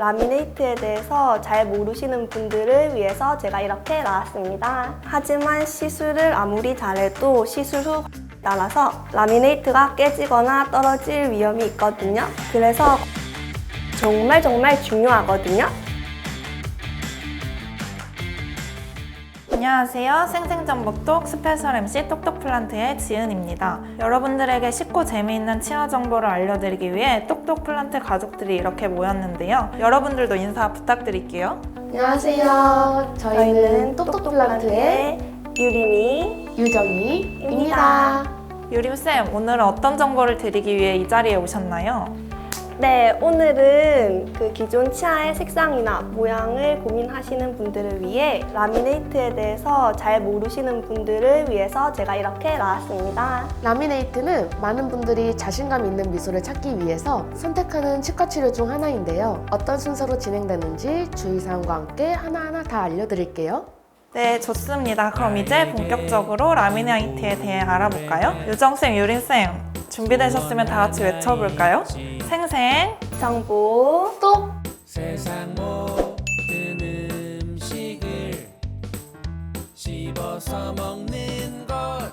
라미네이트에 대해서 잘 모르시는 분들을 위해서 제가 이렇게 나왔습니다. 하지만 시술을 아무리 잘해도 시술 후 따라서 라미네이트가 깨지거나 떨어질 위험이 있거든요. 그래서 정말 정말 중요하거든요. 안녕하세요. 생생정보톡 스페셜 MC 똑똑플란트의 지은입니다. 여러분들에게 쉽고 재미있는 치아 정보를 알려드리기 위해 똑똑플란트 가족들이 이렇게 모였는데요. 여러분들도 인사 부탁드릴게요. 안녕하세요. 저희는 똑똑플란트의 유림이 유정이입니다. 유림쌤, 오늘은 어떤 정보를 드리기 위해 이 자리에 오셨나요? 네, 오늘은 그 기존 치아의 색상이나 모양을 고민하시는 분들을 위해 라미네이트에 대해서 잘 모르시는 분들을 위해서 제가 이렇게 나왔습니다. 라미네이트는 많은 분들이 자신감 있는 미소를 찾기 위해서 선택하는 치과 치료 중 하나인데요. 어떤 순서로 진행되는지 주의사항과 함께 하나하나 다 알려드릴게요. 네, 좋습니다. 그럼 이제 본격적으로 라미네이트에 대해 알아볼까요? 유정쌤, 유림쌤, 준비되셨으면 다 같이 외쳐볼까요? 생생, 정보 똑! 세상 모든 음식을 씹어서 먹는 것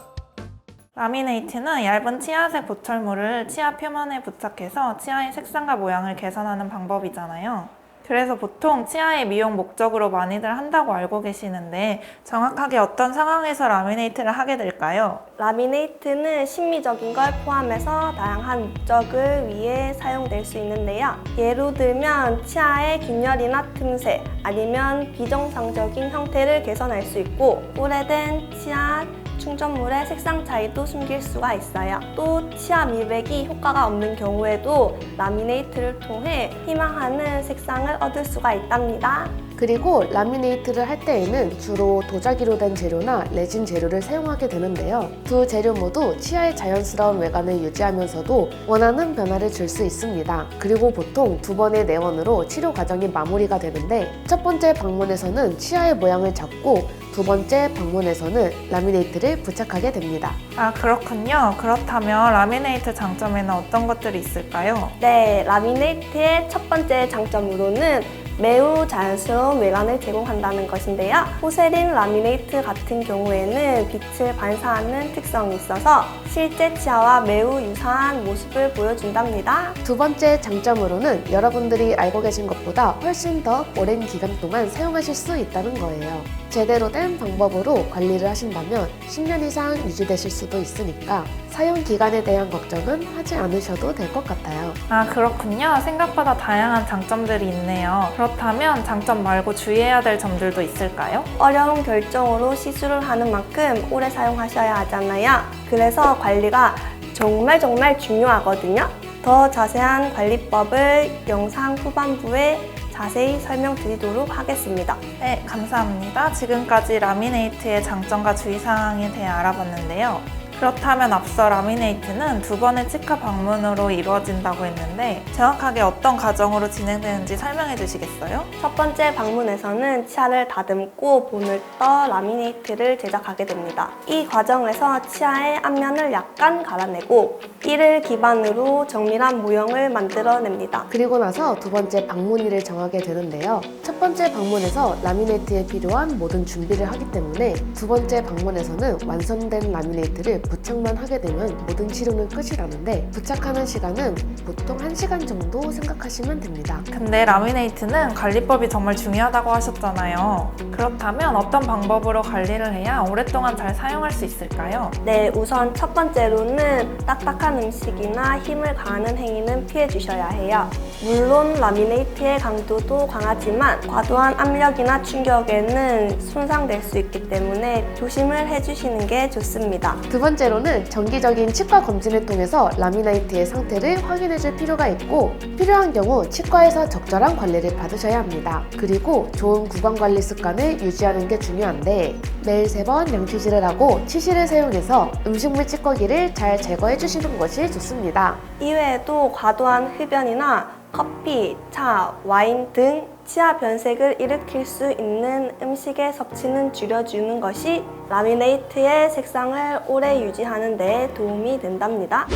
라미네이트는 얇은 치아색 보철물을 치아 표면에 부착해서 치아의 색상과 모양을 개선하는 방법이잖아요. 그래서 보통 치아의 미용 목적으로 많이들 한다고 알고 계시는데 정확하게 어떤 상황에서 라미네이트를 하게 될까요? 라미네이트는 심미적인 걸 포함해서 다양한 목적을 위해 사용될 수 있는데요. 예로 들면 치아의 균열이나 틈새 아니면 비정상적인 형태를 개선할 수 있고 오래된 치아 충전물의 색상 차이도 숨길 수가 있어요. 또 치아 미백이 효과가 없는 경우에도 라미네이트를 통해 희망하는 색상을 얻을 수가 있답니다. 그리고 라미네이트를 할 때에는 주로 도자기로 된 재료나 레진 재료를 사용하게 되는데요. 두 재료 모두 치아의 자연스러운 외관을 유지하면서도 원하는 변화를 줄 수 있습니다. 그리고 보통 두 번의 내원으로 치료 과정이 마무리가 되는데 첫 번째 방문에서는 치아의 모양을 잡고 두 번째 방문에서는 라미네이트를 부착하게 됩니다. 아, 그렇군요. 그렇다면 라미네이트 장점에는 어떤 것들이 있을까요? 네, 라미네이트의 첫 번째 장점으로는 매우 자연스러운 외관을 제공한다는 것인데요. 포세린 라미네이트 같은 경우에는 빛을 반사하는 특성이 있어서 실제 치아와 매우 유사한 모습을 보여준답니다. 두 번째 장점으로는 여러분들이 알고 계신 것보다 훨씬 더 오랜 기간 동안 사용하실 수 있다는 거예요. 제대로 된 방법으로 관리를 하신다면 10년 이상 유지되실 수도 있으니까 사용 기간에 대한 걱정은 하지 않으셔도 될 것 같아요. 아, 그렇군요. 생각보다 다양한 장점들이 있네요. 그렇다면 장점 말고 주의해야 될 점들도 있을까요? 어려운 결정으로 시술을 하는 만큼 오래 사용하셔야 하잖아요. 그래서 관리가 정말 정말 중요하거든요. 더 자세한 관리법을 영상 후반부에 자세히 설명드리도록 하겠습니다. 네, 감사합니다. 지금까지 라미네이트의 장점과 주의사항에 대해 알아봤는데요. 그렇다면 앞서 라미네이트는 두 번의 치과 방문으로 이루어진다고 했는데 정확하게 어떤 과정으로 진행되는지 설명해 주시겠어요? 첫 번째 방문에서는 치아를 다듬고 본을 떠 라미네이트를 제작하게 됩니다. 이 과정에서 치아의 앞면을 약간 갈아내고 이를 기반으로 정밀한 모형을 만들어냅니다. 그리고 나서 두 번째 방문일을 정하게 되는데요. 첫 번째 방문에서 라미네이트에 필요한 모든 준비를 하기 때문에 두 번째 방문에서는 완성된 라미네이트를 부착만 하게 되면 모든 치료는 끝이라는데 부착하는 시간은 보통 1시간 정도 생각하시면 됩니다. 근데 라미네이트는 관리법이 정말 중요하다고 하셨잖아요. 그렇다면 어떤 방법으로 관리를 해야 오랫동안 잘 사용할 수 있을까요? 네, 우선 첫 번째로는 딱딱한 음식이나 힘을 가하는 행위는 피해 주셔야 해요. 물론 라미네이트의 강도도 강하지만 과도한 압력이나 충격에는 손상될 수 있기 때문에 조심을 해주시는 게 좋습니다. 두 번째로는 정기적인 치과 검진을 통해서 라미네이트의 상태를 확인해 줄 필요가 있고 필요한 경우 치과에서 적절한 관리를 받으셔야 합니다. 그리고 좋은 구강 관리 습관을 유지하는 게 중요한데 매일 세번 양치질을 하고 치실을 사용해서 음식물 찌꺼기를 잘 제거해 주시는 것이 좋습니다. 이외에도 과도한 흡연이나 커피, 차, 와인 등 치아 변색을 일으킬 수 있는 음식의 섭취는 줄여주는 것이 라미네이트의 색상을 오래 유지하는 데 도움이 된답니다.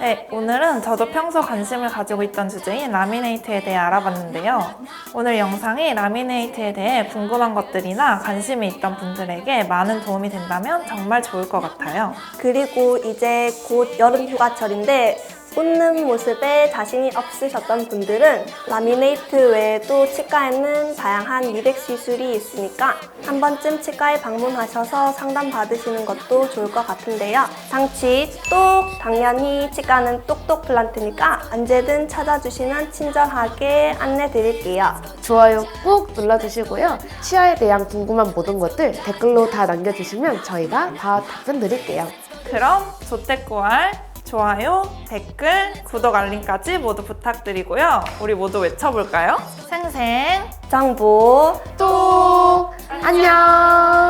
네, 오늘은 저도 평소 관심을 가지고 있던 주제인 라미네이트에 대해 알아봤는데요. 오늘 영상이 라미네이트에 대해 궁금한 것들이나 관심이 있던 분들에게 많은 도움이 된다면 정말 좋을 것 같아요. 그리고 이제 곧 여름 휴가철인데 웃는 모습에 자신이 없으셨던 분들은 라미네이트 외에도 치과에는 다양한 미백 시술이 있으니까 한 번쯤 치과에 방문하셔서 상담 받으시는 것도 좋을 것 같은데요. 장치 똑 당연히 치과는 똑똑 플란트니까 언제든 찾아주시면 친절하게 안내 드릴게요. 좋아요 꼭 눌러주시고요. 치아에 대한 궁금한 모든 것들 댓글로 다 남겨주시면 저희가 다 답변 드릴게요. 그럼 조태꾸알 좋아요, 댓글, 구독, 알림까지 모두 부탁드리고요. 우리 모두 외쳐볼까요? 생생 정보 또 안녕.